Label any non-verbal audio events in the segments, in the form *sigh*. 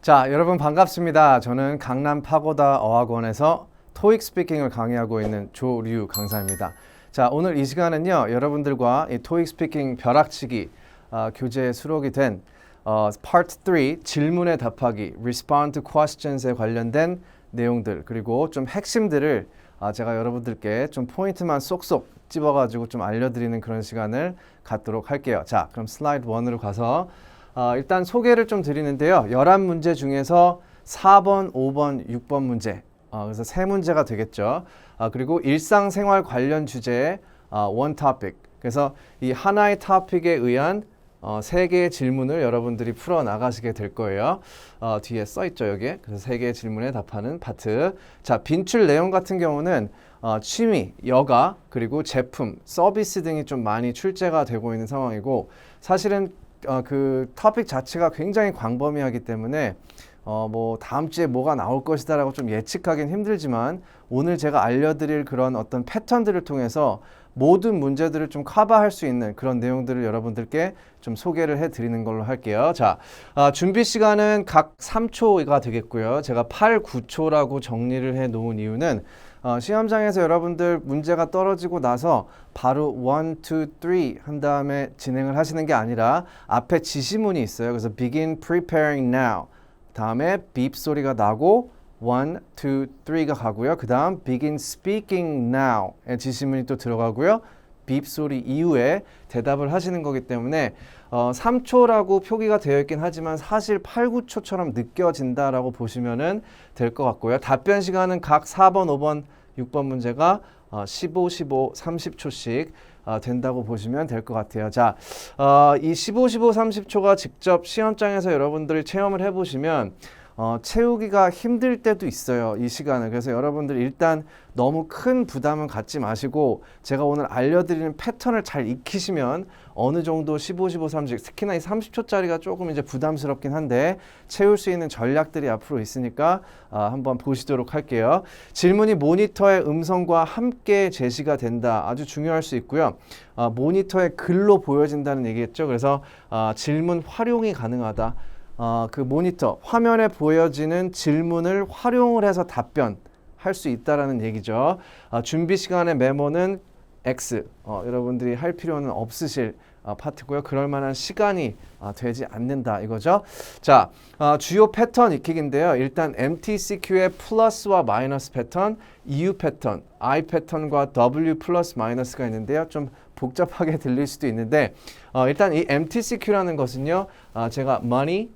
자, 여러분 반갑습니다. 저는 강남 파고다 어학원에서 토익 스피킹을 강의하고 있는 조류 강사입니다. 자, 오늘 이 시간은요, 여러분들과 이 토익 스피킹 벼락치기 아, 교재에 수록이 된 어, Part 3 질문에 답하기 Respond to Questions에 관련된 내용들 그리고 좀 핵심들을 아, 제가 여러분들께 좀 포인트만 쏙쏙 집어가지고 좀 알려드리는 그런 시간을 갖도록 할게요. 자, 그럼 슬라이드 1으로 가서 어, 일단 소개를 좀 드리는데요. 11문제 중에서 4번, 5번, 6번 문제. 어, 그래서 세 문제가 되겠죠. 아, 그리고 일상생활 관련 주제의 어, 원 토픽. 그래서 이 하나의 토픽에 의한 어, 세 개의 질문을 여러분들이 풀어 나가시게 될 거예요. 어, 뒤에 써 있죠, 여기에. 그래서 세 개의 질문에 답하는 파트. 자, 빈출 내용 같은 경우는 어, 취미, 여가, 그리고 제품, 서비스 등이 좀 많이 출제가 되고 있는 상황이고 사실은 어, 그 토픽 자체가 굉장히 광범위하기 때문에 어, 뭐 다음 주에 뭐가 나올 것이다라고 좀 예측하기는 힘들지만 오늘 제가 알려드릴 그런 어떤 패턴들을 통해서 모든 문제들을 좀 커버할 수 있는 그런 내용들을 여러분들께 좀 소개를 해드리는 걸로 할게요. 자, 아, 준비 시간은 각 3초가 되겠고요. 제가 8, 9초라고 정리를 해 놓은 이유는 어, 시험장에서 여러분들 문제가 떨어지고 나서 바로 1, 2, 3 한 다음에 진행을 하시는 게 아니라 앞에 지시문이 있어요. 그래서 begin preparing now. 다음에 beep 소리가 나고 1, 2, 3가 가고요. 그 다음 begin speaking now의 지시문이 또 들어가고요. beep 소리 이후에 대답을 하시는 거기 때문에 어, 3초라고 표기가 되어 있긴 하지만 사실 8, 9초처럼 느껴진다라고 보시면은 될것 같고요. 답변 시간은 각 4번, 5번, 6번 문제가 어, 15, 15, 30초씩 어, 된다고 보시면 될 것 같아요. 자, 어, 이 15, 15, 30초가 직접 시험장에서 여러분들이 체험을 해보시면 어, 채우기가 힘들 때도 있어요. 이 시간을. 그래서 여러분들 일단 너무 큰 부담은 갖지 마시고 제가 오늘 알려드리는 패턴을 잘 익히시면 어느 정도 15, 15, 30 특히나 이 30초짜리가 조금 이제 부담스럽긴 한데 채울 수 있는 전략들이 앞으로 있으니까 아, 한번 보시도록 할게요. 질문이 모니터의 음성과 함께 제시가 된다. 아주 중요할 수 있고요. 아, 모니터의 글로 보여진다는 얘기겠죠. 그래서 아, 질문 활용이 가능하다. 어, 그 모니터 화면에 보여지는 질문을 활용을 해서 답변 할 수 있다라는 얘기죠. 어, 준비 시간의 메모는 X. 어, 여러분들이 할 필요는 없으실 어, 파트고요. 그럴 만한 시간이 어, 되지 않는다 이거죠. 자, 어, 주요 패턴 익히기인데요. 일단 MTCQ의 플러스와 마이너스 패턴, EU 패턴, I 패턴과 W 플러스 마이너스가 있는데요. 좀 복잡하게 들릴 수도 있는데 어, 일단 이 MTCQ라는 것은요. 어, 제가 money,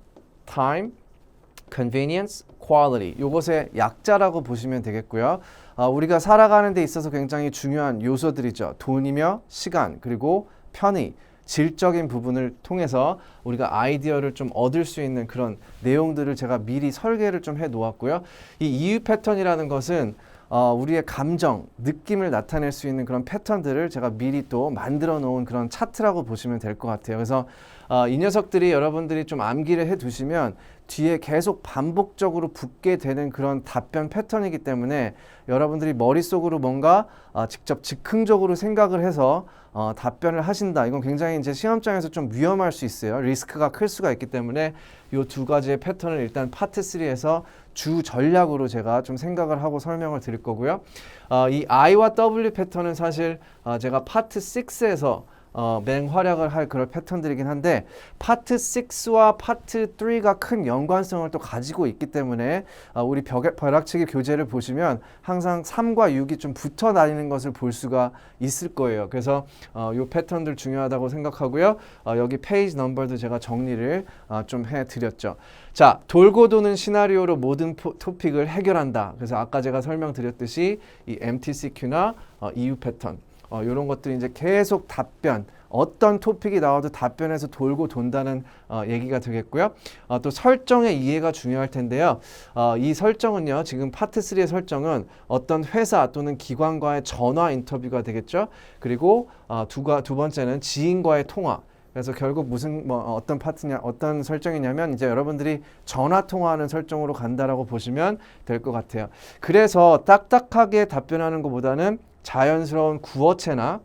time, convenience, quality 요것의 약자라고 보시면 되겠고요. 어, 우리가 살아가는 데 있어서 굉장히 중요한 요소들이죠. 돈이며 시간 그리고 편의 질적인 부분을 통해서 우리가 아이디어를 좀 얻을 수 있는 그런 내용들을 제가 미리 설계를 좀 해 놓았고요. 이 이유 패턴이라는 것은 어, 우리의 감정, 느낌을 나타낼 수 있는 그런 패턴들을 제가 미리 또 만들어 놓은 그런 차트라고 보시면 될 것 같아요. 그래서 어, 이 녀석들이 여러분들이 좀 암기를 해 두시면 뒤에 계속 반복적으로 붙게 되는 그런 답변 패턴이기 때문에 여러분들이 머릿속으로 뭔가 어, 직접 즉흥적으로 생각을 해서 어, 답변을 하신다. 이건 굉장히 이제 시험장에서 좀 위험할 수 있어요. 리스크가 클 수가 있기 때문에 이 두 가지의 패턴을 일단 파트 3에서 주 전략으로 제가 좀 생각을 하고 설명을 드릴 거고요. 어, 이 I와 W 패턴은 사실 어, 제가 파트 6에서 어, 맹활약을 할 그런 패턴들이긴 한데 파트 6와 파트 3가 큰 연관성을 또 가지고 있기 때문에 어, 우리 벽, 벼락치기 교재를 보시면 항상 3과 6이 좀 붙어 다니는 것을 볼 수가 있을 거예요. 그래서 어, 이 패턴들 중요하다고 생각하고요. 어, 여기 페이지 넘버도 제가 정리를 어, 좀 해드렸죠. 자, 돌고 도는 시나리오로 모든 포, 토픽을 해결한다. 그래서 아까 제가 설명드렸듯이 이 MTCQ나 어, EU 패턴 어, 이런 것들이 이제 계속 답변 어떤 토픽이 나와도 답변에서 돌고 돈다는 어, 얘기가 되겠고요. 어, 또 설정의 이해가 중요할 텐데요. 어, 이 설정은요. 지금 파트 3의 설정은 어떤 회사 또는 기관과의 전화 인터뷰가 되겠죠. 그리고 어, 두가 두 번째는 지인과의 통화. 그래서 결국 무슨 뭐 어떤 파트냐 어떤 설정이냐면 이제 여러분들이 전화 통화하는 설정으로 간다라고 보시면 될 것 같아요. 그래서 딱딱하게 답변하는 것보다는 자연스러운 구어체나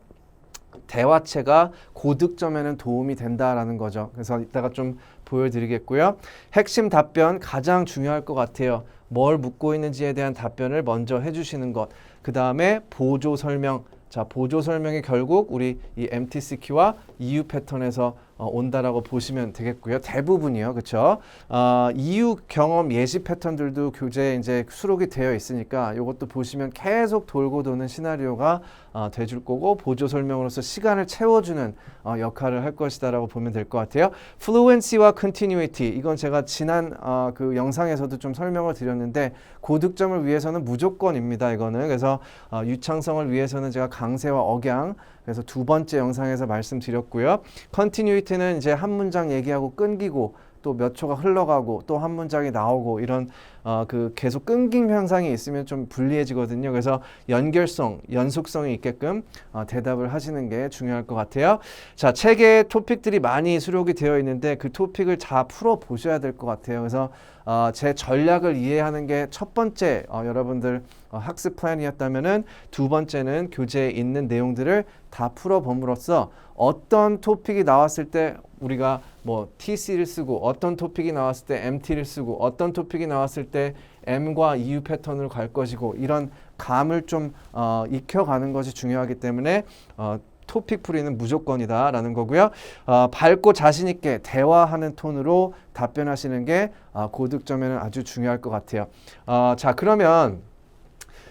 대화체가 고득점에는 도움이 된다라는 거죠. 그래서 이따가 좀 보여드리겠고요. 핵심 답변 가장 중요할 것 같아요. 뭘 묻고 있는지에 대한 답변을 먼저 해주시는 것. 그 다음에 보조 설명. 자, 보조 설명이 결국 우리 이 MTCQ와 EU 패턴에서 어, 온다라고 보시면 되겠고요. 대부분이요, 그렇죠? 어, EU 경험 예시 패턴들도 교재에 이제 수록이 되어 있으니까 이것도 보시면 계속 돌고 도는 시나리오가 어, 돼줄 거고 보조 설명으로서 시간을 채워주는 어, 역할을 할 것이다라고 보면 될 것 같아요. fluency와 continuity 이건 제가 지난 어, 그 영상에서도 좀 설명을 드렸는데 고득점을 위해서는 무조건입니다. 이거는 그래서 어, 유창성을 위해서는 제가 강세와 억양 그래서 두 번째 영상에서 말씀드렸고요. continuity 는 이제 한 문장 얘기하고 끊기고 또 몇 초가 흘러가고 또 한 문장이 나오고 이런 어, 그 계속 끊김 현상이 있으면 좀 불리해지거든요. 그래서 연결성, 연속성이 있게끔 어, 대답을 하시는 게 중요할 것 같아요. 자, 책에 토픽들이 많이 수록이 되어 있는데 그 토픽을 다 풀어 보셔야 될 것 같아요. 그래서 어, 제 전략을 이해하는 게 첫 번째 어, 여러분들 어, 학습 플랜이었다면은 두 번째는 교재에 있는 내용들을 다 풀어 봄으로써 어떤 토픽이 나왔을 때 우리가 뭐 TC를 쓰고 어떤 토픽이 나왔을 때 MT를 쓰고 어떤 토픽이 나왔을 때 M과 EU 패턴으로 갈 것이고 이런 감을 좀 어, 익혀가는 것이 중요하기 때문에 어, 토픽 풀이는 무조건이다 라는 거고요. 어, 밝고 자신 있게 대화하는 톤으로 답변하시는 게 어, 고득점에는 아주 중요할 것 같아요. 어, 자 그러면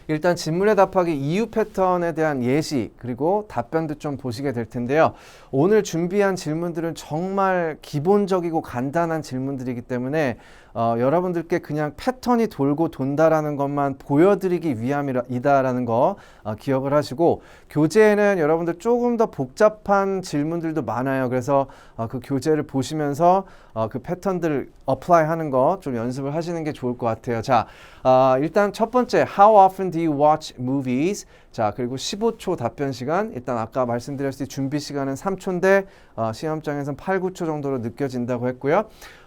일단 질문에 답하기 이유 패턴에 대한 예시 그리고 답변도 좀 보시게 될 텐데요. 오늘 준비한 질문들은 정말 기본적이고 간단한 질문들이기 때문에 어, 여러분들께 그냥 패턴이 돌고 돈다라는 것만 보여드리기 위함이다라는 거 어, 기억을 하시고 교재에는 여러분들 조금 더 복잡한 질문들도 많아요. 그래서 어, 그 교재를 보시면서 어, 그 패턴들을 어플라이 하는 거 좀 연습을 하시는 게 좋을 것 같아요. 자, 어, 일단 첫 번째 How often do you watch movies? 자, 그리고 15초 답변 시간. 일단 아까 말씀드렸듯이 준비 시간은 3초인데 어, 시험장에서는 8, 9초 정도로 느껴진다고 했고요.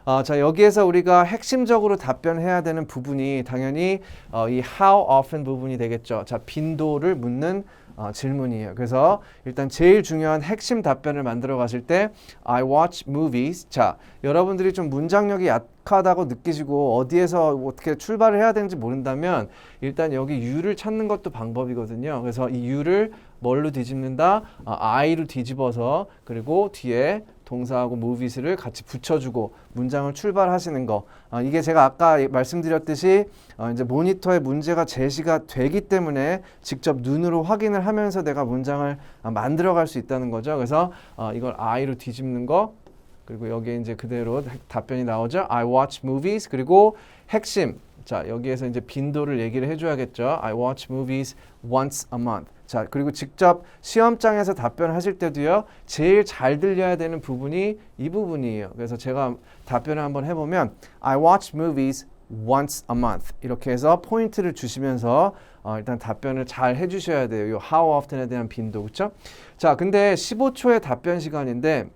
어, 자 여기에서 우리가 핵심적으로 답변해야 되는 부분이 당연히 어, 이 how often 부분이 되겠죠. 자 빈도를 묻는 어, 질문이에요. 그래서 일단 제일 중요한 핵심 답변을 만들어 가실 때 I watch movies. 자 여러분들이 좀 문장력이 약하다고 느끼시고 어디에서 어떻게 출발을 해야 되는지 모른다면 일단 여기 you를 찾는 것도 방법이거든요. 그래서 이 you를 뭘로 뒤집는다? 아, I로 뒤집어서 그리고 뒤에 동사하고 movies를 같이 붙여주고 문장을 출발하시는 거. 아, 이게 제가 아까 말씀드렸듯이 어, 이제 모니터에 문제가 제시가 되기 때문에 직접 눈으로 확인을 하면서 내가 문장을 아, 만들어갈 수 있다는 거죠. 그래서 어, 이걸 I로 뒤집는 거. 그리고 여기에 이제 그대로 답변이 나오죠. I watch movies. 그리고 핵심. 자, 여기에서 이제 빈도를 얘기를 해줘야겠죠. I watch movies once a month. 자, 그리고 직접 시험장에서 답변하실 때도요, 제일 잘 들려야 되는 부분이 이 부분이에요. 그래서 제가 답변을 한번 해보면, I watch movies once a month. 이렇게 해서 포인트를 주시면서 어, 일단 답변을 잘 해주셔야 돼요. 이 how often에 대한 빈도, 그쵸? 자, 근데 15초의 답변 시간인데,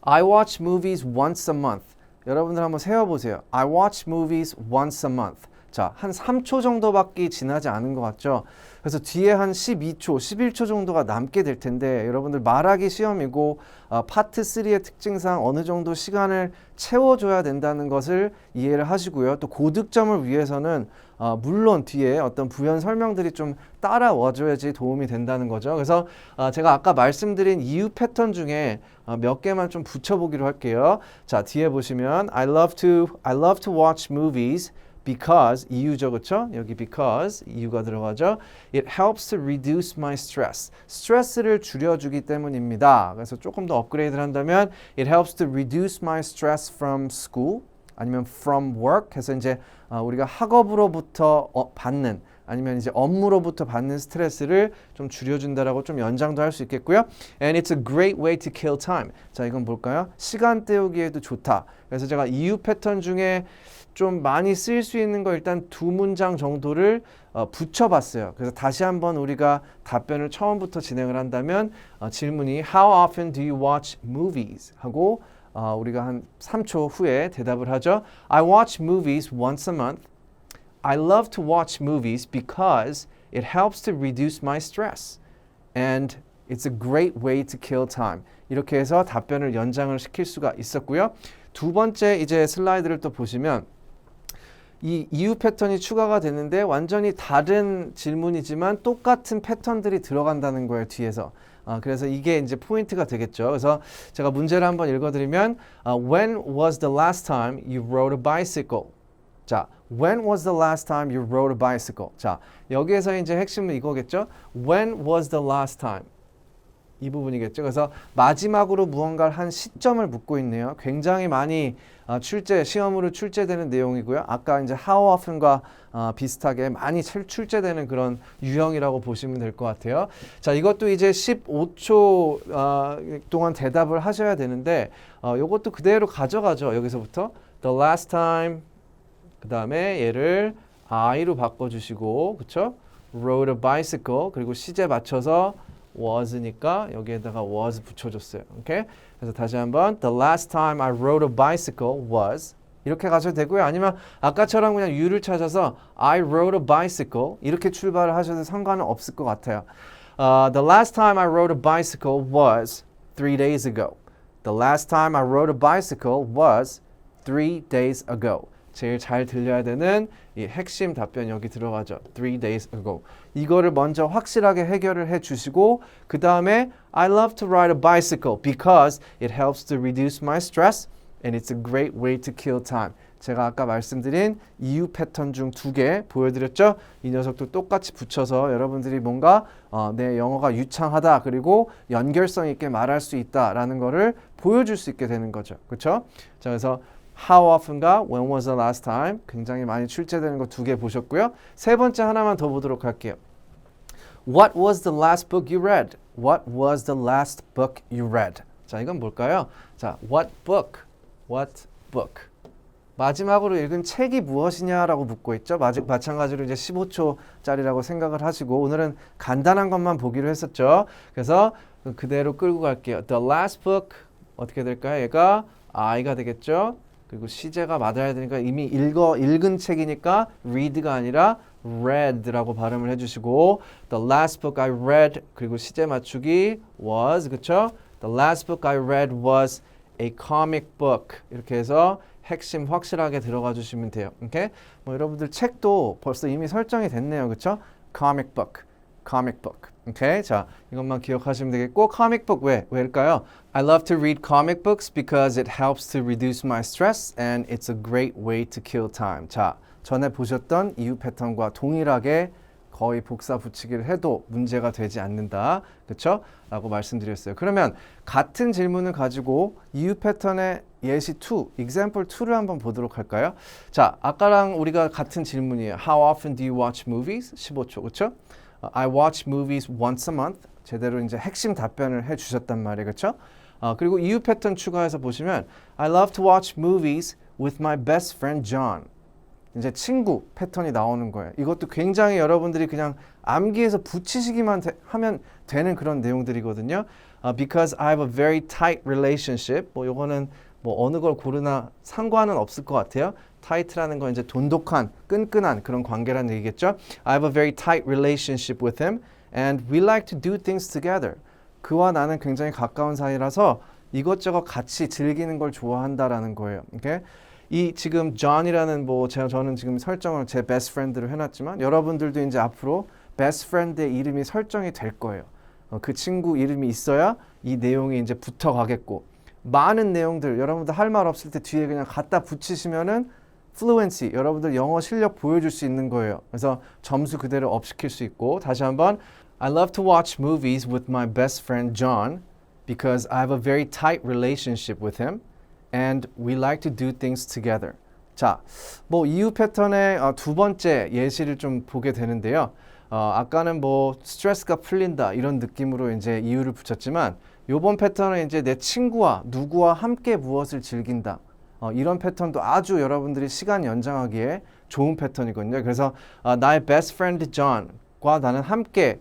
I watch movies once a month. 여러분들 한번 세워보세요. I watch movies once a month. 자, 한 3초 정도밖에 지나지 않은 것 같죠? 그래서 뒤에 한 12초, 11초 정도가 남게 될 텐데 여러분들 말하기 시험이고 어, 파트 3의 특징상 어느 정도 시간을 채워줘야 된다는 것을 이해를 하시고요. 또 고득점을 위해서는 어, 물론 뒤에 어떤 부연 설명들이 좀 따라와줘야지 도움이 된다는 거죠. 그래서 어, 제가 아까 말씀드린 이유 패턴 중에 어, 몇 개만 좀 붙여보기로 할게요. 자 뒤에 보시면 I love to I love to watch movies. Because 이유죠 그렇죠? 여기 because 이유가 들어가죠. It helps to reduce my stress. 스트레스를 줄여주기 때문입니다. 그래서 조금 더 업그레이드를 한다면 It helps to reduce my stress from school 아니면 from work 해서 이제 어, 우리가 학업으로부터 어, 받는 아니면 이제 업무로부터 받는 스트레스를 좀 줄여준다라고 좀 연장도 할 수 있겠고요. And it's a great way to kill time. 자 이건 볼까요? 시간 때우기에도 좋다. 그래서 제가 이유 패턴 중에 좀 많이 쓰일 수 있는 거 일단 두 문장 정도를 어, 붙여봤어요. 그래서 다시 한번 우리가 답변을 처음부터 진행을 한다면 어, 질문이 How often do you watch movies? 하고 어, 우리가 한 3초 후에 대답을 하죠. I watch movies once a month. I love to watch movies because it helps to reduce my stress. And it's a great way to kill time. 이렇게 해서 답변을 연장을 시킬 수가 있었고요. 두 번째 이제 슬라이드를 또 보시면 이 이유 패턴이 추가가 됐는데 완전히 다른 질문이지만 똑같은 패턴들이 들어간다는 거예요 뒤에서. 아, 그래서 이게 이제 포인트가 되겠죠. 그래서 제가 문제를 한번 읽어드리면 아, When was the last time you rode a bicycle? 자, When was the last time you rode a bicycle? 자, 여기에서 이제 핵심은 이거겠죠. When was the last time? 이 부분이겠죠. 그래서 마지막으로 무언가를 한 시점을 묻고 있네요. 굉장히 많이 어, 출제 시험으로 출제되는 내용이고요. 아까 이제 how often과 어, 비슷하게 많이 출- 출제되는 그런 유형이라고 보시면 될 것 같아요. 자, 이것도 이제 15초 어, 동안 대답을 하셔야 되는데 어, 이것도 그대로 가져가죠. 여기서부터 the last time 그 다음에 얘를 I로 바꿔주시고 그쵸? rode a bicycle 그리고 시제 맞춰서 was니까 여기에다가 was 붙여줬어요. 오케이? 그래서 다시 한번 the last time I rode a bicycle was 이렇게 가셔도 되고요. 아니면 아까처럼 그냥 you를 찾아서 I rode a bicycle 이렇게 출발을 하셔도 상관은 없을 것 같아요. Uh, the last time I rode a bicycle was three days ago. The last time I rode a bicycle was three days ago. 제일 잘 들려야 되는 이 핵심 답변 여기 들어가죠. Three days ago. 이거를 먼저 확실하게 해결을 해 주시고 그 다음에 I love to ride a bicycle because it helps to reduce my stress and it's a great way to kill time. 제가 아까 말씀드린 이유 패턴 중 두 개 보여드렸죠. 이 녀석도 똑같이 붙여서 여러분들이 뭔가 어, 내 영어가 유창하다 그리고 연결성 있게 말할 수 있다라는 거를 보여줄 수 있게 되는 거죠. 그렇죠? 자 그래서 how often과 when was the last time 굉장히 많이 출제되는 거 두 개 보셨고요. 세 번째 하나만 더 보도록 할게요. What was the last book you read? What was the last book you read? 자, 이건 뭘까요? 자, what book? What book? 마지막으로 읽은 책이 무엇이냐라고 묻고 있죠. 마지, 마찬가지로 이제 15초짜리라고 생각을 하시고 오늘은 간단한 것만 보기로 했었죠. 그래서 그대로 끌고 갈게요. The last book 어떻게 될까요? 얘가 I가 되겠죠. 그리고 시제가 맞아야 되니까 이미 읽어 읽은 책이니까 read가 아니라 read라고 발음을 해주시고 the last book I read 그리고 시제 맞추기 was 그쵸? The last book I read was a comic book 이렇게 해서 핵심 확실하게 들어가 주시면 돼요. 오케이? 뭐 여러분들 책도 벌써 이미 설정이 됐네요. 그쵸? comic book, comic book. 오케이? 자, 이것만 기억하시면 되겠고 book 왜? 왜일까요? I love to read comic books because it helps to reduce my stress and it's a great way to kill time. 자, 전에 보셨던 이유 패턴과 동일하게 거의 복사 붙이기를 해도 문제가 되지 않는다. 그쵸? 라고 말씀드렸어요. 그러면 같은 질문을 가지고 이유 패턴의 예시 2, example 2를 한번 보도록 할까요? 자, 아까랑 우리가 같은 질문이에요. How often do you watch movies? 15초, 그쵸? 어, I watch movies once a month. 제대로 이제 핵심 답변을 해 주셨단 말이에요. 그쵸? 어, 그리고 이유 패턴 추가해서 보시면 I love to watch movies with my best friend John. 이제 친구 패턴이 나오는 거예요. 이것도 굉장히 여러분들이 그냥 암기해서 붙이시기만 되- 하면 되는 그런 내용들이거든요. 어, because I have a very tight relationship. 뭐 요거는 뭐 어느 걸 고르나 상관은 없을 것 같아요. tight라는 건 이제 돈독한, 끈끈한 그런 관계라는 얘기겠죠. I have a very tight relationship with him and we like to do things together. 그와 나는 굉장히 가까운 사이라서 이것저것 같이 즐기는 걸 좋아한다라는 거예요. 오케이? 이 지금 John이라는 뭐 제가 저는 지금 설정을 제 베스트 프렌드로 해놨지만 여러분들도 이제 앞으로 베스트 프렌드의 이름이 설정이 될 거예요. 어, 그 친구 이름이 있어야 이 내용이 이제 붙어가겠고 많은 내용들 여러분들 할 말 없을 때 뒤에 그냥 갖다 붙이시면은 fluency 여러분들 영어 실력 보여줄 수 있는 거예요. 그래서 점수 그대로 업 시킬 수 있고 다시 한번 I love to watch movies with my best friend John because I have a very tight relationship with him and we like to do things together. 자, 뭐 이유 패턴의 어, 두 번째 예시를 좀 보게 되는데요. 어, 아까는 뭐 스트레스가 풀린다 이런 느낌으로 이제 이유를 붙였지만 요번 패턴은 이제 내 친구와 누구와 함께 무엇을 즐긴다. 어, 이런 패턴도 아주 여러분들이 시간 연장하기에 좋은 패턴이거든요. 그래서 어, 나의 best friend John과 나는 함께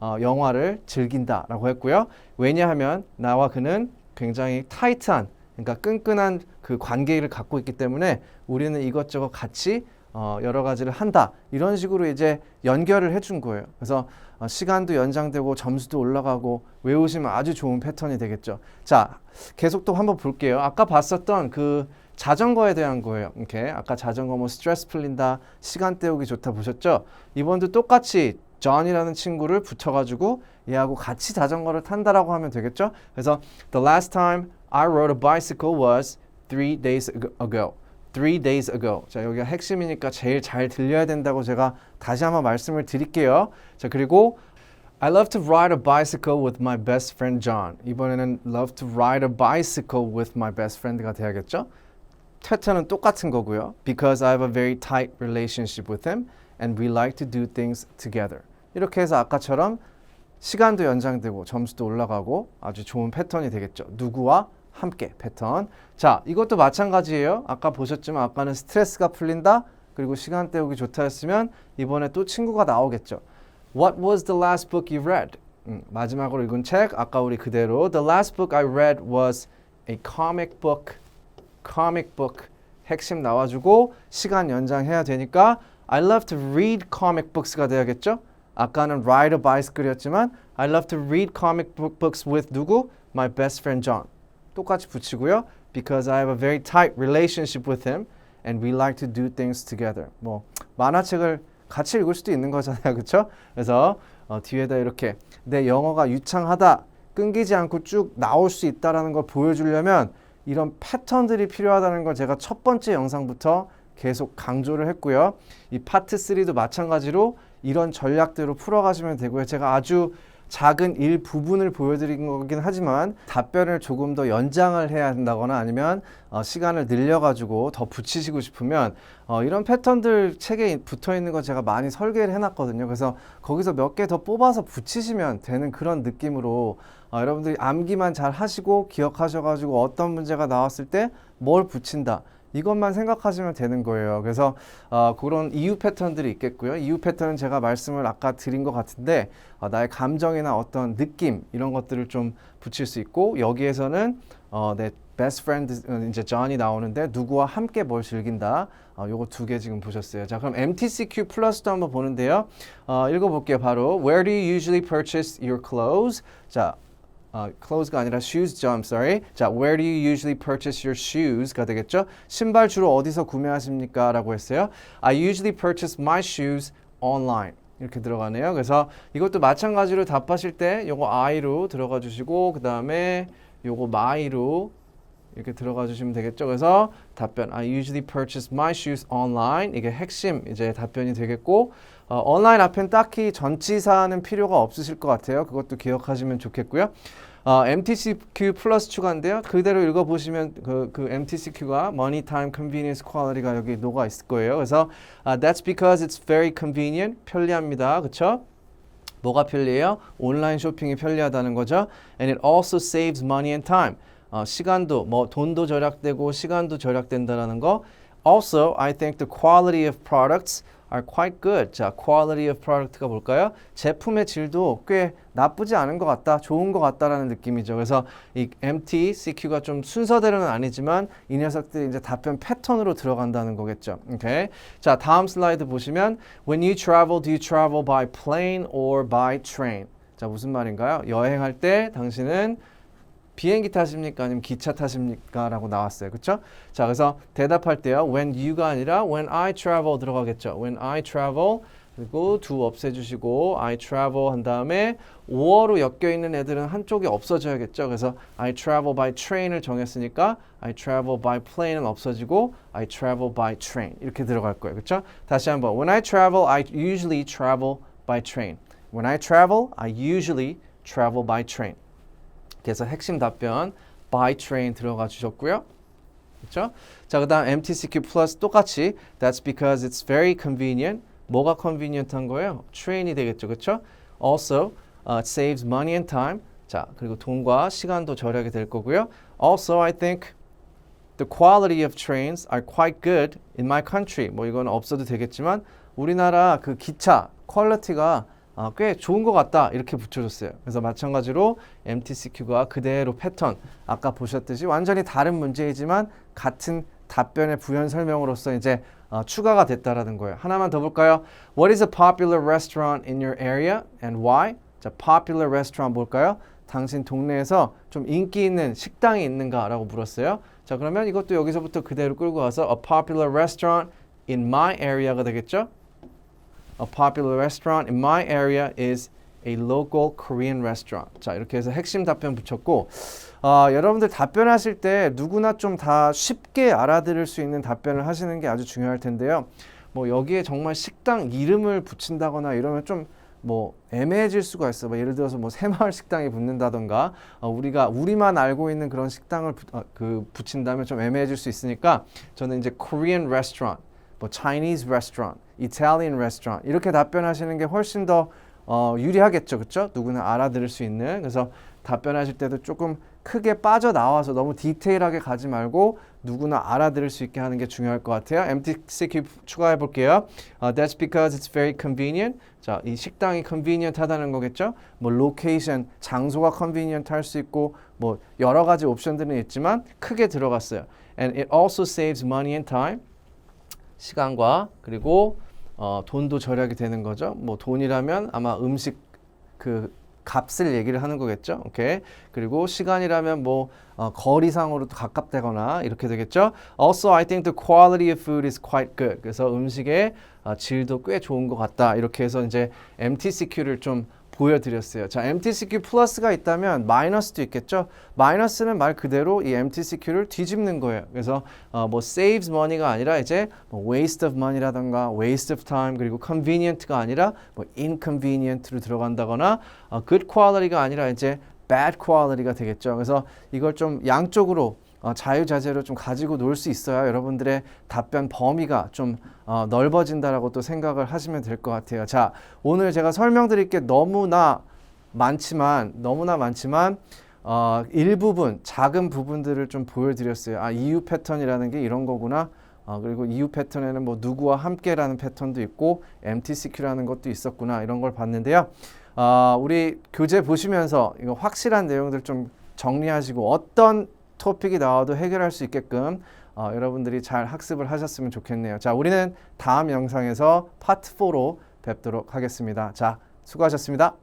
어, 영화를 즐긴다라고 했고요. 왜냐하면 나와 그는 굉장히 타이트한 그러니까 끈끈한 그 관계를 갖고 있기 때문에 우리는 이것저것 같이 어, 여러 가지를 한다 이런 식으로 이제 연결을 해준 거예요. 그래서 어, 시간도 연장되고 점수도 올라가고 외우시면 아주 좋은 패턴이 되겠죠. 자, 계속 또 한번 볼게요. 아까 봤었던 그 자전거에 대한 거예요. 이렇게 아까 자전거 뭐 스트레스 풀린다, 시간 때우기 좋다 보셨죠? 이번도 똑같이 존이라는 친구를 붙여가지고 얘하고 같이 자전거를 탄다라고 하면 되겠죠? 그래서 the last time I rode a bicycle was three days ago. Three days ago. 자, 여기가 핵심이니까 제일 잘 들려야 된다고 제가 다시 한번 말씀을 드릴게요. 자, 그리고 I love to ride a bicycle with my best friend John. 이번에는 love to ride a bicycle with my best friend가 돼야겠죠? 퇴터는 똑같은 거고요. Because I have a very tight relationship with him and we like to do things together. 이렇게 해서 아까처럼 시간도 연장되고 점수도 올라가고 아주 좋은 패턴이 되겠죠. 누구와 함께 패턴. 자, 이것도 마찬가지예요. 아까 보셨지만 아까는 스트레스가 풀린다. 그리고 시간 때우기 좋다 했으면 이번에 또 친구가 나오겠죠. What was the last book you read? 음, 마지막으로 읽은 책 아까 우리 그대로 The last book I read was a comic book. comic book 핵심 나와주고 시간 연장해야 되니까 I love to read comic books가 돼야겠죠? 아까는 ride a bicycle이었지만 I love to read comic book books with 누구? My best friend John. 똑같이 붙이고요. Because I have a very tight relationship with him and we like to do things together. 뭐 만화책을 같이 읽을 수도 있는 거잖아요. *laughs* 그렇죠? 그래서 어, 뒤에다 이렇게 내 영어가 유창하다. 끊기지 않고 쭉 나올 수 있다라는 걸 보여주려면 이런 패턴들이 필요하다는 걸 제가 첫 번째 영상부터 계속 강조를 했고요. 이 파트 3도 마찬가지로 이런 전략대로 풀어가시면 되고요. 제가 아주 작은 일부분을 보여드린 거긴 하지만 답변을 조금 더 연장을 해야 한다거나 아니면 어, 시간을 늘려가지고 더 붙이시고 싶으면 어, 이런 패턴들 책에 붙어 있는 거 제가 많이 설계를 해놨거든요. 그래서 거기서 몇 개 더 뽑아서 붙이시면 되는 그런 느낌으로 어, 여러분들이 암기만 잘 하시고 기억하셔가지고 어떤 문제가 나왔을 때 뭘 붙인다. 이것만 생각하시면 되는 거예요. 그래서 어, 그런 이유 패턴들이 있겠고요. 이유 패턴은 제가 말씀을 아까 드린 것 같은데 어, 나의 감정이나 어떤 느낌 이런 것들을 좀 붙일 수 있고 여기에서는 어, 내 best friend 어, 이제 존이 나오는데 누구와 함께 뭘 즐긴다. 어, 요거 두 개 지금 보셨어요. 자, 그럼 MTCQ 플러스도 한번 보는데요. 어, 읽어볼게요. 바로 Where do you usually purchase your clothes? 자, 어, clothes가 아니라 shoes죠. I'm sorry. 자, where do you usually purchase your shoes가 되겠죠? 신발 주로 어디서 구매하십니까? 라고 했어요. I usually purchase my shoes online. 이렇게 들어가네요. 그래서 이것도 마찬가지로 답하실 때 요거 I로 들어가 주시고 그 다음에 요거 my로 이렇게 들어가 주시면 되겠죠. 그래서 답변 I usually purchase my shoes online 이게 핵심 이제 답변이 되겠고 어, 온라인 앞엔 딱히 전치사는 필요가 없으실 것 같아요. 그것도 기억하시면 좋겠고요. 어, MTCQ 플러스 추가인데요. 그대로 읽어보시면 그, 그 MTCQ가 Money, Time, Convenience, Quality가 여기 녹아 있을 거예요. 그래서 uh, That's because it's very convenient. 편리합니다. 그렇죠? 뭐가 편리해요? 온라인 쇼핑이 편리하다는 거죠. And it also saves money and time. 어, 시간도 뭐 돈도 절약되고 시간도 절약된다라는 거. Also, I think the quality of products are quite good. 자, quality of product가 뭘까요? 제품의 질도 꽤 나쁘지 않은 것 같다, 좋은 것 같다라는 느낌이죠. 그래서 이 MT, CQ가 좀 순서대로는 아니지만 이 녀석들이 이제 답변 패턴으로 들어간다는 거겠죠. 오케이. 자, 다음 슬라이드 보시면 When you travel, do you travel by plane or by train? 자, 무슨 말인가요? 여행할 때 당신은 비행기 타십니까 아니면 기차 타십니까 라고 나왔어요 그쵸 자 그래서 대답할 때요 when you가 아니라 when I travel 들어가겠죠 when I travel 그리고 do 없애주시고 I travel 한 다음에 5어로 엮여 있는 애들은 한쪽이 없어져야겠죠 그래서 I travel by train을 정했으니까 I travel by plane은 없어지고 I travel by train 이렇게 들어갈 거예요 그쵸 다시 한번 when I travel I usually travel by train when I travel I usually travel by train 그래서 핵심 답변 by train 들어가 주셨고요. 그렇죠? 자, 그다음 MTCQ 플러스 똑같이 that's because it's very convenient. 뭐가 convenient한 거예요? train이 되겠죠. 그렇죠? also uh, it saves money and time. 자, 그리고 돈과 시간도 절약이 될 거고요. also I think the quality of trains are quite good in my country. 뭐 이건 없어도 되겠지만 우리나라 그 기차 퀄리티가 아, 꽤 좋은 것 같다 이렇게 붙여줬어요. 그래서 마찬가지로 MTCQ가 그대로 패턴 아까 보셨듯이 완전히 다른 문제이지만 같은 답변의 부연 설명으로서 이제 어, 추가가 됐다라는 거예요. 하나만 더 볼까요? What is a popular restaurant in your area and why? 자, popular restaurant 뭘까요? 당신 동네에서 좀 인기 있는 식당이 있는가라고 물었어요. 자, 그러면 이것도 여기서부터 그대로 끌고 와서 a popular restaurant in my area가 되겠죠? A popular restaurant in my area is a local Korean restaurant. 자, 이렇게 해서 핵심 답변 붙였고 어, 여러분들 답변하실 때 누구나 좀 다 쉽게 알아들을 수 있는 답변을 하시는 게 아주 중요할 텐데요. 뭐 여기에 정말 식당 이름을 붙인다거나 이러면 좀 뭐 애매해질 수가 있어. 뭐 예를 들어서 뭐 새마을 식당이 붙는다던가 어, 우리가 우리만 알고 있는 그런 식당을 부, 어, 그 붙인다면 좀 애매해질 수 있으니까 저는 이제 Korean restaurant, 뭐 Chinese restaurant, Italian restaurant 이렇게 답변하시는 게 훨씬 더 어, 유리하겠죠, 그렇죠? 누구나 알아들을 수 있는 그래서 답변하실 때도 조금 크게 빠져 나와서 너무 디테일하게 가지 말고 누구나 알아들을 수 있게 하는 게 중요할 것 같아요. MTCQ 추가해 볼게요. Uh, that's because it's very convenient. 자, 이 식당이 convenient 하다는 거겠죠? 뭐 location, 장소가 convenient 할 수 있고 뭐 여러 가지 옵션들은 있지만 크게 들어갔어요. And it also saves money and time. 시간과 그리고 어, 돈도 절약이 되는 거죠. 뭐 돈이라면 아마 음식 그 값을 얘기를 하는 거겠죠. 오케이. 그리고 시간이라면 뭐 어, 거리상으로도 가깝다거나 이렇게 되겠죠. Also, I think the quality of food is quite good. 그래서 음식의 어, 질도 꽤 좋은 것 같다. 이렇게 해서 이제 MTCQ를 좀 보여드렸어요. 자, MTCQ 플러스가 있다면 마이너스도 있겠죠. 마이너스는 말 그대로 이 MTCQ를 뒤집는 거예요. 그래서 어, 뭐 saves money가 아니라 이제 뭐 waste of money라던가 waste of time 그리고 convenient가 아니라 뭐 inconvenient로 들어간다거나 어, good quality가 아니라 이제 bad quality가 되겠죠. 그래서 이걸 좀 양쪽으로 어, 자유자재로 좀 가지고 놀 수 있어야 여러분들의 답변 범위가 좀 어, 넓어진다라고 또 생각을 하시면 될 것 같아요. 자, 오늘 제가 설명드릴 게 너무나 많지만 너무나 많지만 어, 일부분 작은 부분들을 좀 보여드렸어요. 아 이유 패턴이라는 게 이런 거구나. 어, 그리고 이유 패턴에는 뭐 누구와 함께라는 패턴도 있고 MTCQ라는 것도 있었구나 이런 걸 봤는데요. 어, 우리 교재 보시면서 이거 확실한 내용들 좀 정리하시고 어떤 토픽이 나와도 해결할 수 있게끔 어, 여러분들이 잘 학습을 하셨으면 좋겠네요. 자, 우리는 다음 영상에서 파트 4로 뵙도록 하겠습니다. 자, 수고하셨습니다.